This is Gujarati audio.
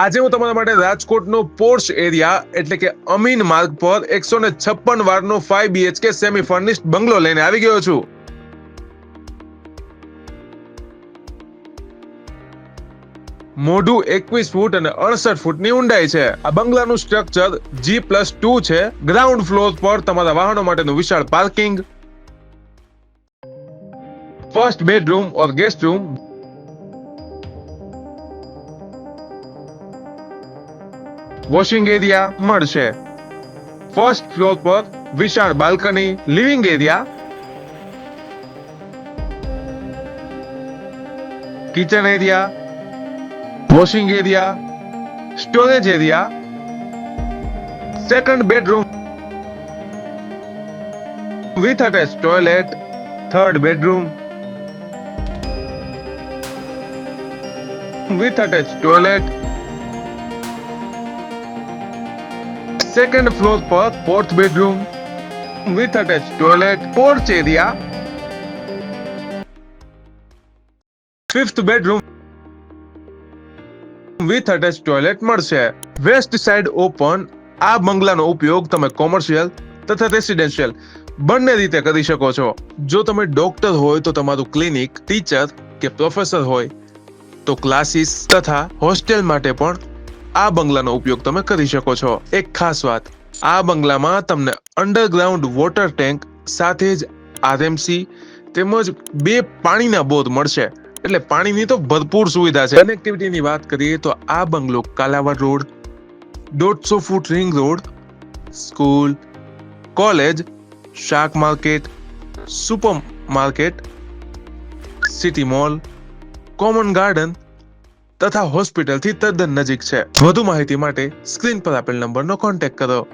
આજે હું તમારા માટે રાજકોટનો પોર્શ એરિયા, એટલે કે અમીન માર્ગ પર એકસો ને છપ્પન વારનો five B H K semi furnished bungalow લઈને આવી ગયો છું. મોઢું એકવીસ ફૂટ અને અડસઠ ફૂટની ઊંડાઈ છે. આ બંગલાનું સ્ટ્રક્ચર જી પ્લસ ટુ છે. ગ્રાઉન્ડ ફ્લોર પર તમારા વાહનો માટેનું વિશાળ parking first bedroom or guest room washing area મળશે. ફર્સ્ટ ફ્લોર પર વિશાળ balcony living area kitchen area washing area storage area second bedroom with attach toilet third bedroom with attached toilet second floor પર fourth bedroom with attach toilet porch area fifth bedroom with attach toilet મળશે. વેસ્ટ સાઇડ ઓપન આ બંગલાનો ઉપયોગ તમે કોમર્શિયલ તથા રેસિડેન્શિયલ બંને રીતે કરી શકો છો. જો તમે ડોક્ટર હોય તો તમારું ક્લિનિક ટીચર કે પ્રોફેસર હોય તો ક્લાસીસ તથા હોસ્ટેલ માટે પણ આ બંગલાનો ઉપયોગ તમે કરી શકો છો. એક ખાસ વાત, આ બંગલામાં તમને અંડરગ્રાઉન્ડ વોટર ટેન્ક સાથે જ આરએમસી તેમજ બે પાણીના બોર મળશે. એટલે પાણીની તો ભરપૂર સુવિધા છે. કનેક્ટિવિટીની વાત કરીએ તો આ બંગલો કાલાવાડ રોડ, દોઢસો foot ring road, school, college, શાક market super market city mall, common garden તથા હોસ્પિટલથી તદ્દન નજીક છે. વધુ માહિતી માટે સ્ક્રીન પર આપેલ નંબરનો કોન્ટેક્ટ કરો.